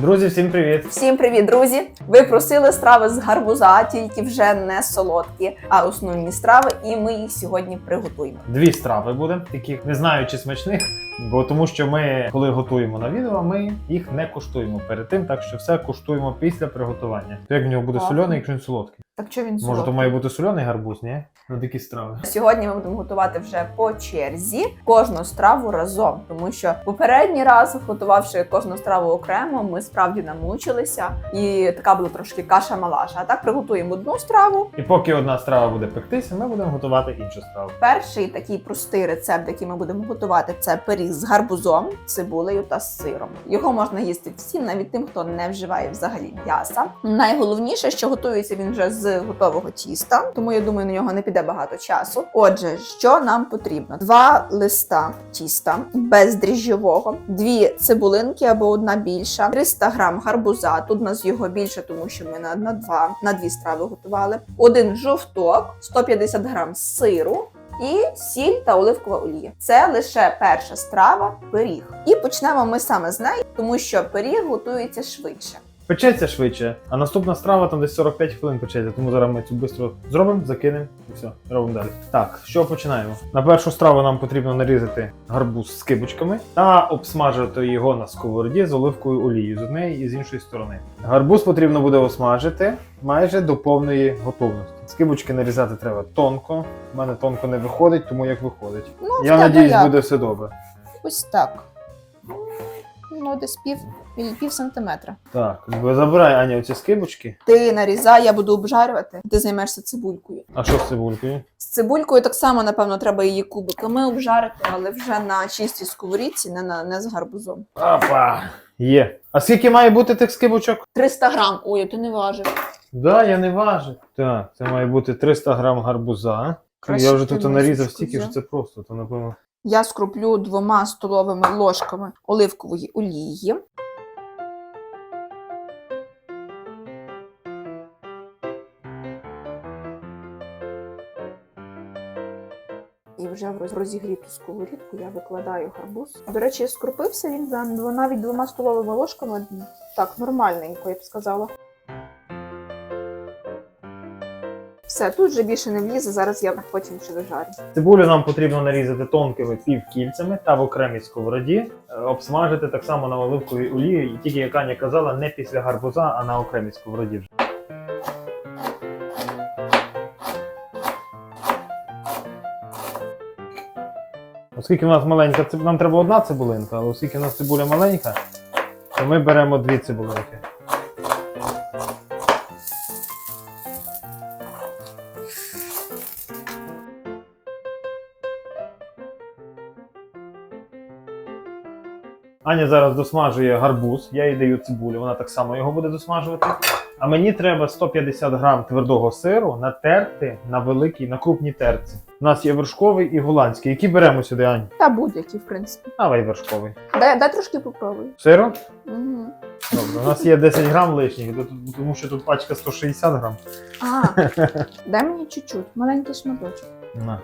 Друзі, всім привіт! Всім привіт, друзі! Ви просили страви з гарбуза, тільки вже не солодкі, а основні страви, і ми їх сьогодні приготуємо. Дві страви буде, таких не знаю чи смачних, бо тому що ми, коли готуємо на відео, ми їх не куштуємо перед тим, так що все куштуємо після приготування. То як в нього буде соляний, якщо він солодкий. Так що він Може, то має бути соляний гарбуз, ні? На такі страви. Сьогодні ми будемо готувати вже по черзі кожну страву разом, тому що попередній раз, готувавши кожну страву окремо, ми справді намучилися, і така була трошки каша малаша. А так приготуємо одну страву. І поки одна страва буде пектися, ми будемо готувати іншу страву. Перший такий простий рецепт, який ми будемо готувати, це пиріг з гарбузом, цибулею та сиром. Його можна їсти всім, навіть тим, хто не вживає взагалі м'яса. Найголовніше, що готується він вже з готового тіста, тому я думаю, на нього не піде багато часу. Отже, що нам потрібно? Два листа тіста бездріжджового, дві цибулинки або одна більша, 300 грам гарбуза. Тут у нас його більше, тому що ми на, на два на дві страви готували. Один жовток, 150 грам сиру. І сіль та оливкова олія. Це лише перша страва пиріг. І почнемо ми саме з неї, тому що пиріг готується швидше. Печеться швидше, а наступна страва там десь 45 хвилин печеться, тому зараз ми цю швидко зробимо, закинемо і все, робимо далі. Так, що починаємо? На першу страву нам потрібно нарізати гарбуз з кибочками та обсмажити його на сковороді з оливковою олією з однієї і з іншої сторони. Гарбуз потрібно буде осмажити майже до повної готовності. Скибочки нарізати треба тонко. У мене тонко не виходить, тому як виходить. Ну, Я надіюсь, як? буде все добре. ось так. Ну, десь пів, пів сантиметра. Так, забирай Аня оці скибочки. Ти нарізай, я буду обжарювати. Ти займешся цибулькою. А що з цибулькою? З цибулькою так само, напевно, треба її кубиками обжарити, але вже на чистій сковорідці, не, на, не з гарбузом. Опа! Є. А скільки має бути тих скибочок? 300 грам. Ой, ти не важив. Да, я не важив. Так, це має бути 300 грам гарбуза. Краще я вже ти тут нарізав стільки, що це просто, то напевно. Я скруплю двома столовими ложками оливкової олії. І вже в розігріту сковорідку я викладаю гарбуз. До речі, скрупився він навіть двома столовими ложками. Так, нормальненько, я б сказала. Все, тут вже більше не влізе, зараз я потім ще дожарю. Цибулю нам потрібно нарізати тонкими півкільцями та в окремій сковороді, е, обсмажити так само на оливковій олії, і тільки як Аня казала, не після гарбуза, а на окремій сковороді. Оскільки в нас маленька нам треба одна цибулинка, але оскільки в нас цибуля маленька, то ми беремо дві цибулинки. Аня зараз досмажує гарбуз, я їй даю цибулю, вона так само його буде досмажувати. А мені треба 150 грам твердого сиру натерти на великій, на крупній терці. У нас є вершковий і голландський. Які беремо сюди, Ань? Та будь-які, в принципі. Давай вершковий. Дай, дай трошки попробуй. Сиру? Угу. Добре, у нас є 10 грам лишніх, тому що тут пачка 160 грам. А, дай мені чуть-чуть, маленький шматочок. На.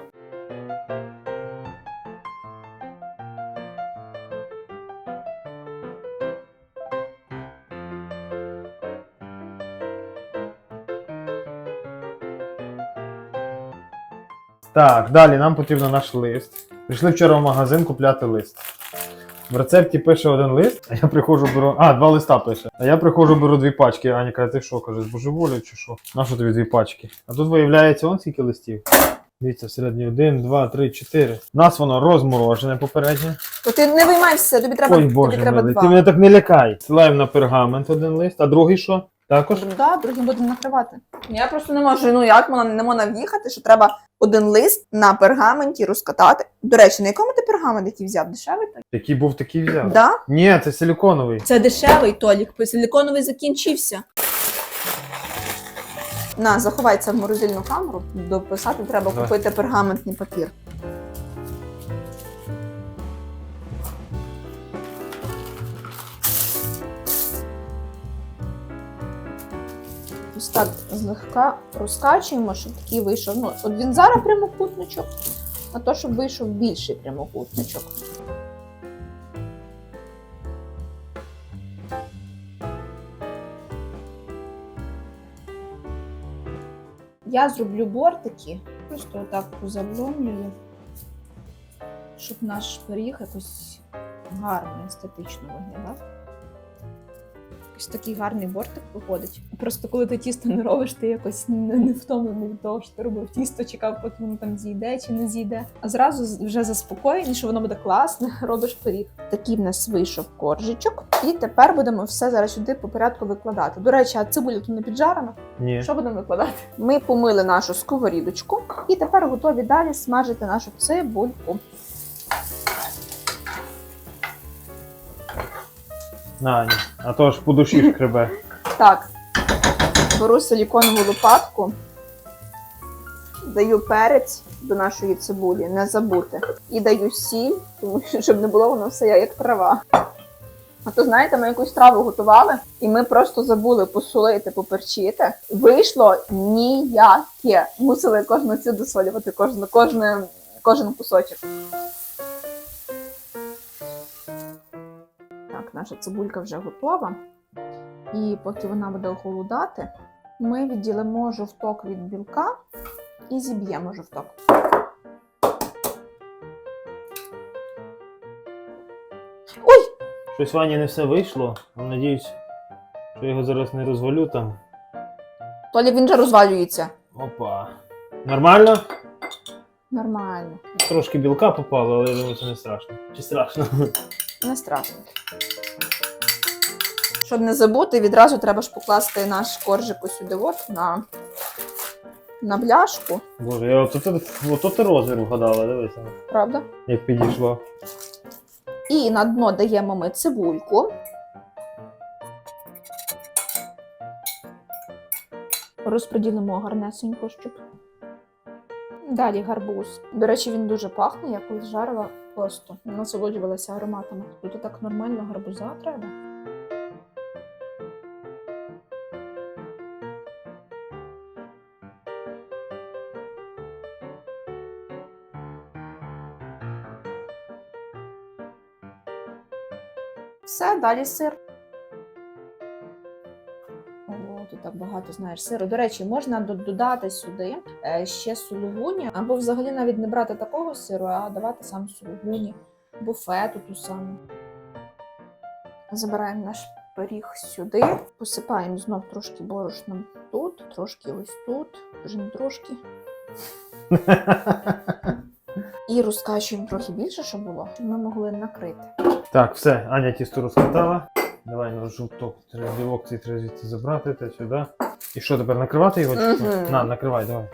Так, далі нам потрібно наш лист. Прийшли вчора в магазин купляти лист. В рецепті пише один лист, а я приходжу беру. А, два листа пише. А я приходжу беру дві пачки. Аня каже, ти що, каже, з божеволю чи що? На що тобі дві пачки? А тут виявляється, он скільки листів. Дивіться, всередині один, два, три, чотири. У нас воно розморожене попереднє. То ти не виймайся, тобі треба, Ой, тобі боже треба милий, два. ти мене так не лякай. Силаємо на пергамент один лист, а другий що? Також? Да, другим будемо накривати. Я просто не можу, ну як можна, не можна в'їхати, що треба один лист на пергаменті розкатати. До речі, на якому ти пергамент який взяв? Дешевий той? Який був, такий взяв. Да? Ні, це силіконовий. Це дешевий Толік, силиконовий закінчився. На, заховай це в морозильну камеру. Дописати треба Давай. купити пергаментний папір. так злегка розкачуємо, щоб такий вийшов. Ну, От він зараз прямокутничок, а то, щоб вийшов більший прямокутничок. Я зроблю бортики, просто отак позабломлюю, щоб наш пиріг якось гарно, естетично виглядав. Ось такий гарний бортик виходить. Просто коли ти тісто не робиш, ти якось не, не втомлений від того, що ти робив тісто, чекав, поки воно там зійде чи не зійде. А зразу вже заспокоєний, що воно буде класне, робиш пиріг. Такий в нас вийшов коржичок. І тепер будемо все зараз сюди по порядку викладати. До речі, а цибуля тут не піджарена. Ні. Що будемо викладати? Ми помили нашу сковорідочку і тепер готові далі смажити нашу цибульку. На, ні. А то ж по душі шкребе. Так, беру силіконову лопатку, даю перець до нашої цибулі, не забути. І даю сіль, тому що щоб не було воно все як трава. А то знаєте, ми якусь траву готували, і ми просто забули посолити, поперчити. Вийшло ніяке. Мусили кожну цю досолювати, кожну, кожне, кожен кусочок. Так, наша цибулька вже готова. І поки вона буде охолодати, ми відділимо жовток від білка і зіб'ємо жовток. Ой! Щось Вані не все вийшло. але Надіюсь, що його зараз не розвалю там. Толі він же розвалюється. Опа. Нормально? Нормально, Трошки білка попало, але я думаю, це не страшно. Чи страшно? не страшно. Щоб не забути, відразу треба ж покласти наш коржик сюди от на, на бляшку, Боже, я ото, ото ти розмір вгадала, дивися, правда? як підійшло. І на дно даємо ми цибульку. Розподілимо гарнесенько, щоб. Далі гарбуз. До речі, він дуже пахне, я колись жарила просто насолоджувалася ароматами. Тут так нормально гарбуза треба. Все, далі сир. Тут так багато знаєш сиру. До речі, можна додати сюди е, ще сулугуні, або взагалі навіть не брати такого сиру, а давати сам сулугуні, буфету ту саму. Забираємо наш пиріг сюди, посипаємо знов трошки борошном тут, трошки ось тут, вже не трошки. І розкачуємо трохи більше, щоб було, щоб ми могли накрити. Так, все, Аня тісто розкатала. Давай на жовток, треба білок цей треба звідти забрати та сюди. І що тепер накривати його? Угу. На, накривай, давай.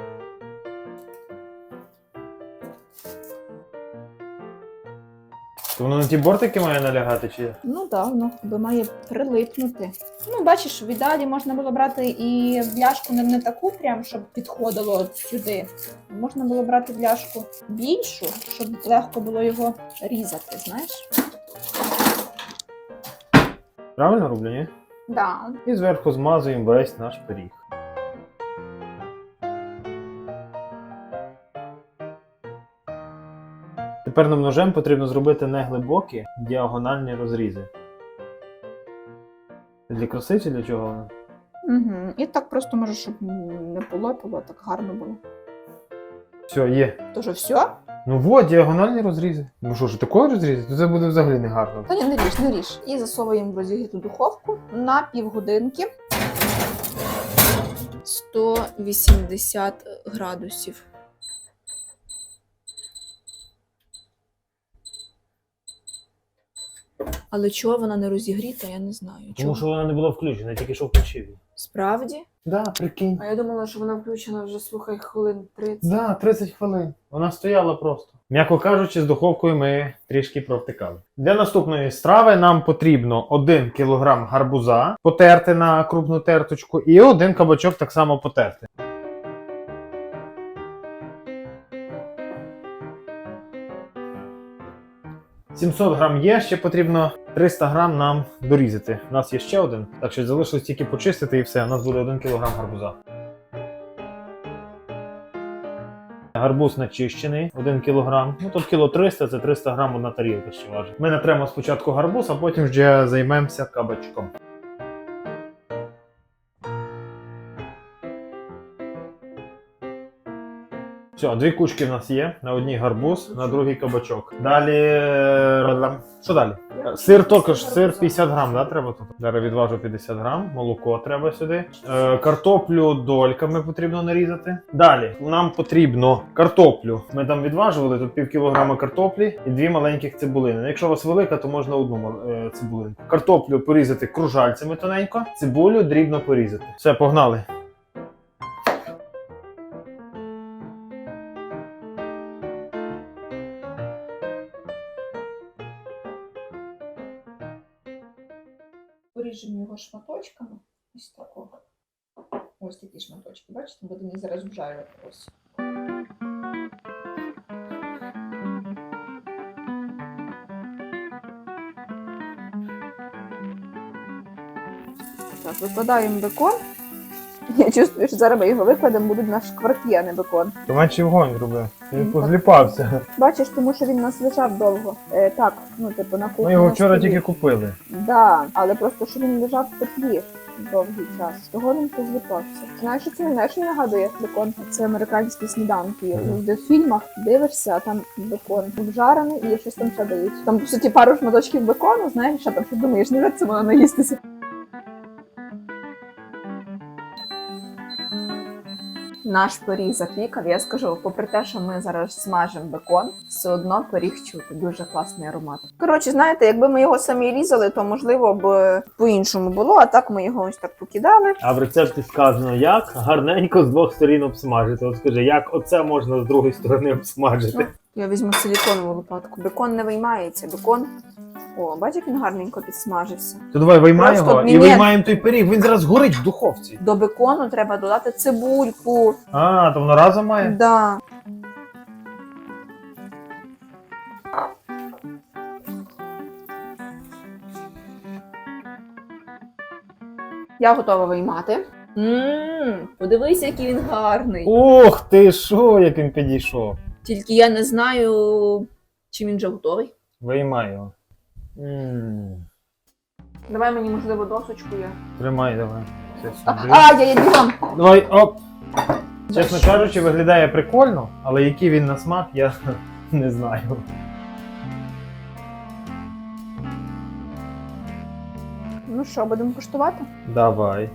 То воно на ті бортики має налягати чи? Ну так, воно би має прилипнути. Ну, бачиш, в ідеалі можна було брати і бляшку не, не таку, прям, щоб підходило от сюди. Можна було брати бляшку більшу, щоб легко було його різати, знаєш? Правильно роблю, ні? Да. І зверху змазуємо весь наш пиріг. Тепер нам ножем потрібно зробити не глибокі діагональні розрізи. Для краси чи для чого воно? Угу. І так просто може, щоб не полопало, так гарно було. Все, є. Тож все? Ну вот, діагональні розрізи. Ну що ж, такої розрізи? То це буде взагалі не гарно. Та ні, не ріж, не ріж. І засовуємо в розігріту духовку на півгодинки. 180 градусів. Але чого вона не розігріта, я не знаю. Чого? Тому що вона не була включена, я тільки що включив. її. Справді? Да, прикинь. А я думала, що вона включена вже, слухай, хвилин 30. Да, 30 хвилин. Вона стояла просто. М'яко кажучи, з духовкою ми трішки провтикали. Для наступної страви нам потрібно 1 кг гарбуза потерти на крупну терточку і один кабачок так само потерти. «700 грам є, ще потрібно 300 грам нам дорізати. У нас є ще один, так що залишилось тільки почистити і все. У нас буде 1 кг гарбуза. Гарбуз начищений 1 кг. Ну тут кіло 300, це 300 грам одна тарілка ще важить. Ми натремо спочатку гарбуз, а потім вже займемося кабачком. Все, дві кучки в нас є. На одній гарбуз, на другій кабачок. Далі. Що далі? Сир також, сир 50 грам, да, треба тут? Зараз відважу 50 грам, молоко треба сюди. Е, картоплю дольками потрібно нарізати. Далі нам потрібно картоплю. Ми там відважували тут пів кілограма картоплі і дві маленьких цибулини. Ну, Якщо у вас велика, то можна одну е, цибулинку. Картоплю порізати кружальцями тоненько, цибулю дрібно порізати. Все, погнали. Поріжемо його шматочками. Ось такого. Ось такі шматочки. Бачите, будемо їх зараз обжарювати. Ось. Так, викладаємо бекон. Я чувствую, що зараз ми його викладемо, будуть на шкварки, а не бекон. То менше вогонь робив. Він Він позліпався. Бачиш, тому що він у нас лежав довго. Е, так, ну типу на кухні. Ми його на вчора столі. тільки купили. Да, але просто що він лежав в теплі довгий час. Того він позліпався. Знаєш, що це знаєш, що нагадує бекон? Це американські сніданки. Завжди в фільмах дивишся, а там бекон обжарений і щось там ще дають. Там по суті пару шматочків бекону, знаєш, що там що думаєш, не це воно наїстися. Наш пиріг запікав. Я скажу, попри те, що ми зараз смажимо бекон, все одно пиріг чути. Дуже класний аромат. Коротше, знаєте, якби ми його самі різали, то можливо б по-іншому було, а так ми його ось так покидали. А в рецепті сказано, як гарненько з двох сторін обсмажити. От скажи, як оце можна з другої сторони обсмажити? Я візьму силіконову лопатку. Бекон не виймається. Бекон. О, бач, як він гарненько підсмажився. То давай виймай Просто його і виймаємо той пиріг. Він зараз горить в духовці. До бекону треба додати цибульку. А, то воно разом має? Да. Я готова виймати. Ммм, подивися, який він гарний. Ох ти що, як він підійшов. Тільки я не знаю, чи він вже готовий. Виймай його. М Давай мені, можливо, досочку є. Тримай давай. Це А, сюди. а, я її бігом. Давай, оп. Чесно кажучи, виглядає прикольно, але який він на смак, я не знаю. Ну що, будемо куштувати? Давай.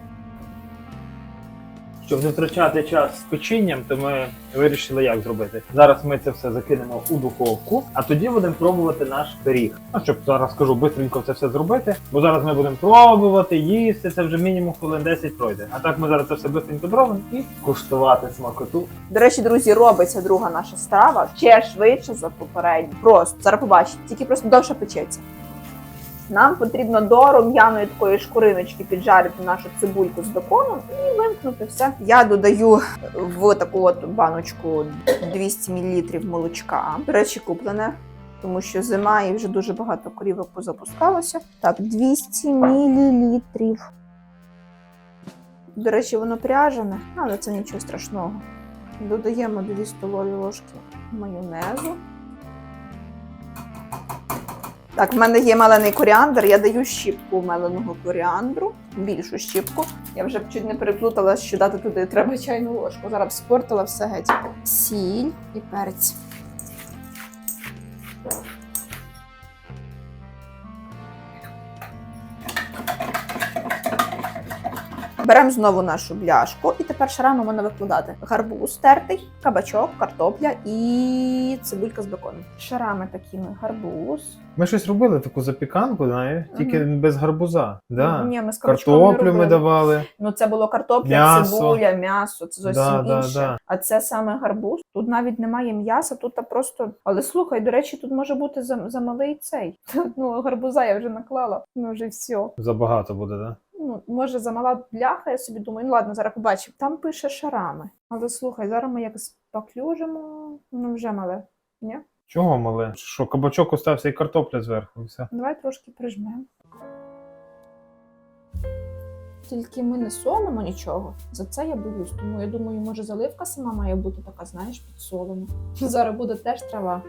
Щоб не втрачати час з печінням, то ми вирішили як зробити. Зараз ми це все закинемо у духовку, а тоді будемо пробувати наш пиріг. Ну, щоб зараз скажу, швидко це все зробити, бо зараз ми будемо пробувати, їсти, це вже мінімум хвилин 10 пройде. А так ми зараз це все швидко зробимо і куштувати смакоту. До речі, друзі, робиться друга наша страва ще швидше за попередню. Просто зараз побачите, тільки просто довше печеться. Нам потрібно до рум'яної такої шкуриночки піджарити нашу цибульку з беконом і вимкнути все. Я додаю в таку от баночку 200 мл молочка. До речі, куплене, тому що зима і вже дуже багато корівок позапускалося. Так, 200 мл. До речі, воно пряжене, але це нічого страшного. Додаємо 2 столові ложки майонезу. Так, в мене є мелений коріандр, я даю щіпку меленого коріандру, більшу щіпку. Я вже чуть не переплутала, що дати туди треба чайну ложку. Зараз спортила все геть. Сіль і перець. Беремо знову нашу бляшку і тепер шарами можна викладати гарбуз тертий, кабачок, картопля і цибулька з беконом. Шарами такими гарбуз. Ми щось робили таку запіканку, знаєш, тільки без гарбуза. Да. Ні, ми з кабачком не Картоплю ми робили. давали. Ну це було картопля, М'ясо. цибуля, м'ясо. Це зовсім Да, да, інше. да. А це саме гарбуз. Тут навіть немає м'яса, тут та просто. Але слухай, до речі, тут може бути за- замалий цей. Ну, гарбуза я вже наклала. Ну вже все. Забагато буде, так? Да? Ну, може, замала бляха, я собі думаю, ну ладно, зараз побачимо. Там пише шарами. Але слухай, зараз ми як спаклюжимо, ну вже мале. Ні? Чого мале? Що кабачок остався і картопля зверху, і все. Давай трошки прижмемо. Тільки ми не солимо нічого. За це я боюсь. Тому я думаю, може заливка сама має бути така, знаєш, підсолена. Зараз буде теж трава.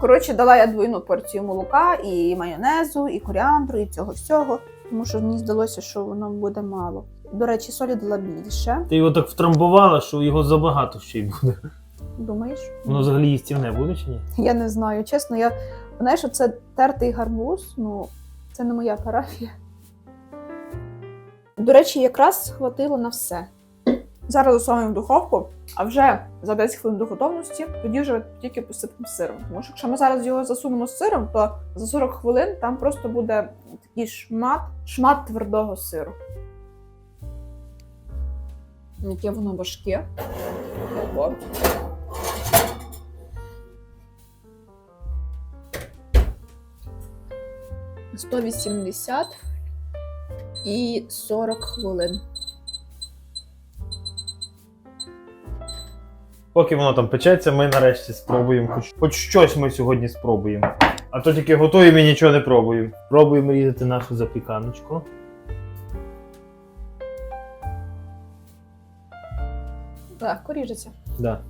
Коротше, дала я двойну порцію молока, і майонезу, і коріандру, і цього всього. тому що мені здалося, що воно буде мало. До речі, солі дала більше. Ти його так втрамбувала, що його забагато ще й буде. Думаєш? Воно взагалі їстівне буде чи ні? Я не знаю. Чесно, я знаєш, це тертий гарбуз, ну це не моя парафія. До речі, якраз хватило на все. Зараз засунемо в духовку, а вже за 10 хвилин до готовності тоді вже тільки посипемо сиром. Тому що якщо ми зараз його засунемо з сиром, то за 40 хвилин там просто буде такий шмат, шмат твердого сиру. Яке воно важке. Ого. 180 і 40 хвилин. Поки воно там печеться, ми нарешті спробуємо. Хоч, хоч щось ми сьогодні спробуємо. А то тільки готуємо і нічого не пробуємо. Пробуємо різати нашу запіканочку. Легко ріжеться. Да.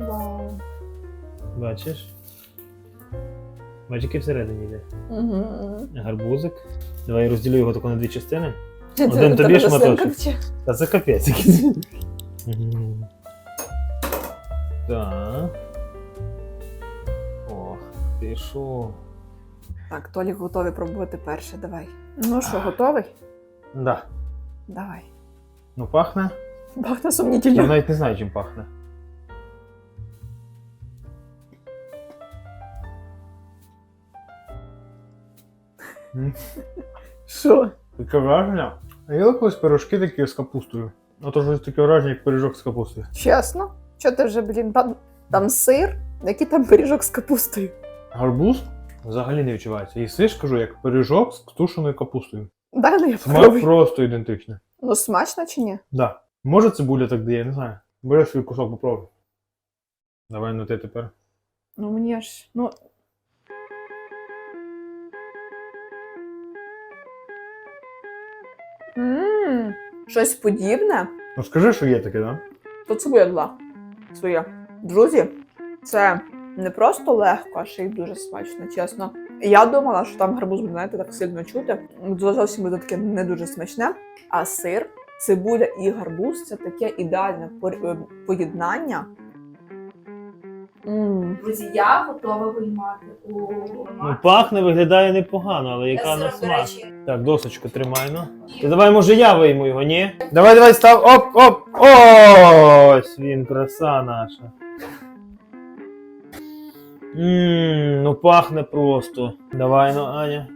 Вау. Бачиш? Бачиш, який всередині йде. Угу. Гарбузик. Давай я розділю його тако на дві частини. Один тобі шматочок. Та це капець якийсь. Так. Ох, ти що? Так, Толік готовий пробувати перше. Давай. Ну що, готовий? Да. Давай. Ну пахне. Пахне Я сумнітельно. навіть не знаю, чим пахне. Що? Таке враження. А є колись пирожки такі з капустою. А то щось таке враження, як пиріжок з капустою. Чесно? Що ти вже, блін, там, там сир? Який там пиріжок з капустою? Гарбуз взагалі не відчувається. Їсиш, кажу, як пиріжок з тушеною капустою. Дай ну я Смак попробую. просто ідентичний. Ну смачно чи ні? Да. Може цибуля так дає, не знаю. Бери свій кусок попробуй. Давай на ти тепер. Ну мені аж. Ну. Щось подібне. Ну скажи, що є таке, да? То цибуля два своє. Друзі, це не просто легко, а ще й дуже смачно, чесно. Я думала, що там гарбуз буде, знаєте, так сильно чути. Це зовсім буде таке не дуже смачне. А сир, цибуля і гарбуз це таке ідеальне е, поєднання. Друзі, я готова виймати у Ну, пахне, виглядає непогано, але яка на смак. Так, досочку тримай, ну. Ти давай, може, я вийму його, ні? Давай, давай, став. Оп, оп! Ось він, краса наша. Ммм, ну пахне просто. Давай, ну, Аня.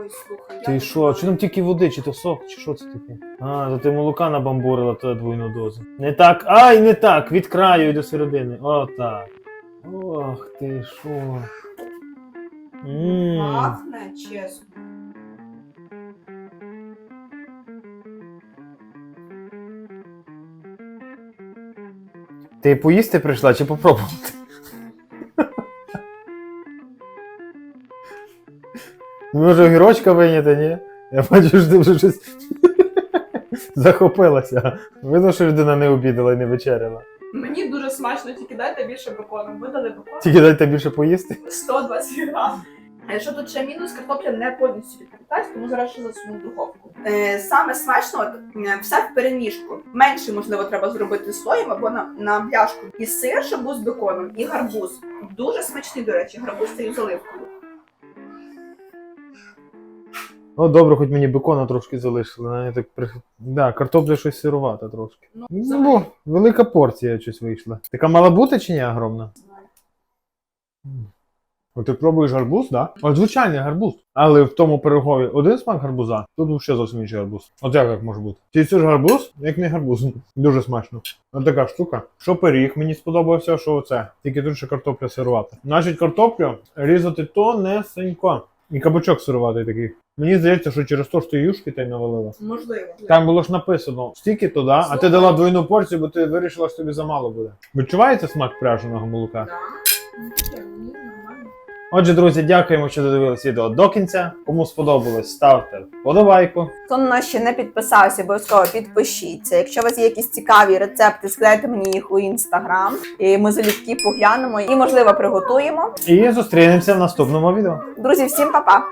Ой, слухай, Ти що? Чи там тільки води, чи то сок, чи що це таке? А, то ти молока набамбурила то двойну дозу. Не так, ай, не так! Від краю і до середини. Отак. Ох ти що. Пахне, чесно. Ти поїсти прийшла чи попробувати? Може, огірочка вийняти, ні? Я бачу, що ти вже щось захопилася. Видно, що людина не обідала і не вечеряла. Мені дуже смачно, тільки дайте більше бекону. Видали бекон Тільки дайте більше поїсти. 120 грам. А якщо тут ще мінус, картопля не повністю відкритась, тому зараз ще засуну в духовку. Е, саме смачно, от, е, все в переміжку. Менше, можливо, треба зробити слоєм або на, на бляшку. І сир, щоб був з беконом, і гарбуз. Дуже смачний, до речі, гарбуз з цією заливкою. Ну, добре, хоч мені бекона трошки залишили. Навіть так при... Да, картопля щось сирувата трошки. Ну, Ну, велика порція щось вийшла. Така мала бути чи ні огромна? От ти пробуєш гарбуз, да? От звичайний гарбуз. Але в тому пирогові один смак гарбуза, тут ще зовсім інший гарбуз. От як так може бути? Ти це ж гарбуз, як не гарбуз. Дуже смачно. От така штука. Що пиріг мені сподобався, що оце. Тільки тут ще картопля сирувата. Значить, картоплю різати тонесенько. І кабачок сируватий такий. Мені здається, що через те, що ти юшки та й навалила. Можливо. Там було ж написано стільки то, да? а ти Слухай. дала двойну порцію, бо ти вирішила, що тобі замало буде. Відчувається смак пряженого молока? Да. Ні, нормально. Отже, друзі, дякуємо, що додивились відео до кінця. Кому сподобалось, ставте вподобайку. Хто на нас ще не підписався, обов'язково підпишіться. Якщо у вас є якісь цікаві рецепти, скидайте мені їх у інстаграм, і ми залюбки поглянемо і можливо приготуємо. І зустрінемося в наступному відео. Друзі, всім па-па!